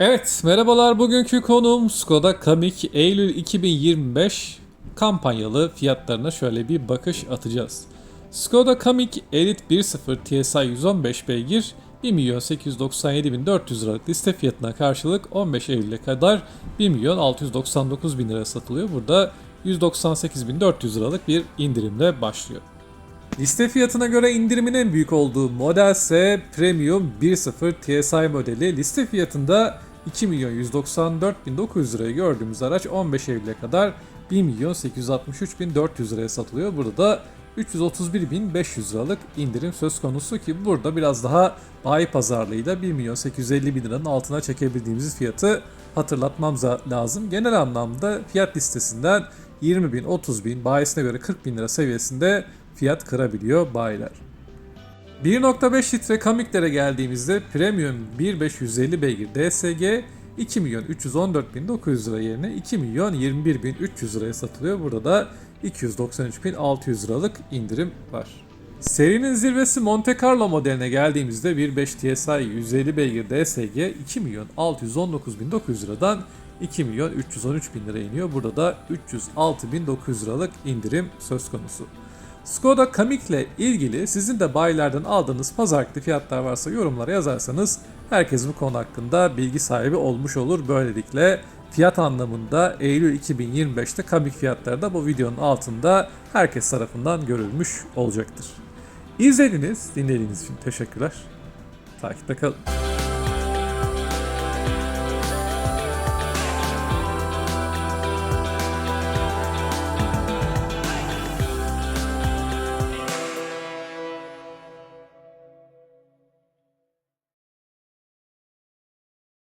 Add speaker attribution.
Speaker 1: Evet, merhabalar. Bugünkü konuğum Skoda Kamiq Eylül 2025 kampanyalı fiyatlarına şöyle bir bakış atacağız. Skoda Kamiq Elite 1.0 TSI 115 beygir 1.897.400 liralık liste fiyatına karşılık 15 Eylül'e kadar 1.699.000 lira satılıyor. Burada 198.400 liralık bir indirimle başlıyor. Liste fiyatına göre indirimin en büyük olduğu model ise Premium 1.0 TSI modeli. Liste fiyatında 2.194.900 liraya gördüğümüz araç 15 Eylül'e kadar 1.863.400 liraya satılıyor. Burada da 331.500 liralık indirim söz konusu ki burada biraz daha bayi pazarlığıyla 1.850.000 liranın altına çekebildiğimiz fiyatı hatırlatmam lazım. Genel anlamda fiyat listesinden 20.000, 30.000, bayisine göre 40.000 lira seviyesinde fiyat kırabiliyor bayiler. 1.5 litre Kamik'lere geldiğimizde Premium 1.550 beygir DSG 2 milyon 314.900 lira yerine 2 milyon 21.300 liraya satılıyor. Burada da 293.600 liralık indirim var. Serinin zirvesi Monte Carlo modeline geldiğimizde 1.5 TSI 150 beygir DSG 2 milyon 619.900 liradan 2 milyon 313 bin lira iniyor. Burada da 306.900 liralık indirim söz konusu. Skoda Kamiq ile ilgili sizin de bayilerden aldığınız pazarlıklı fiyatlar varsa yorumlara yazarsanız herkes bu konu hakkında bilgi sahibi olmuş olur. Böylelikle fiyat anlamında Eylül 2025'te Kamiq fiyatları da bu videonun altında herkes tarafından görülmüş olacaktır. İzlediğiniz, dinlediğiniz için teşekkürler. Takipte kalın.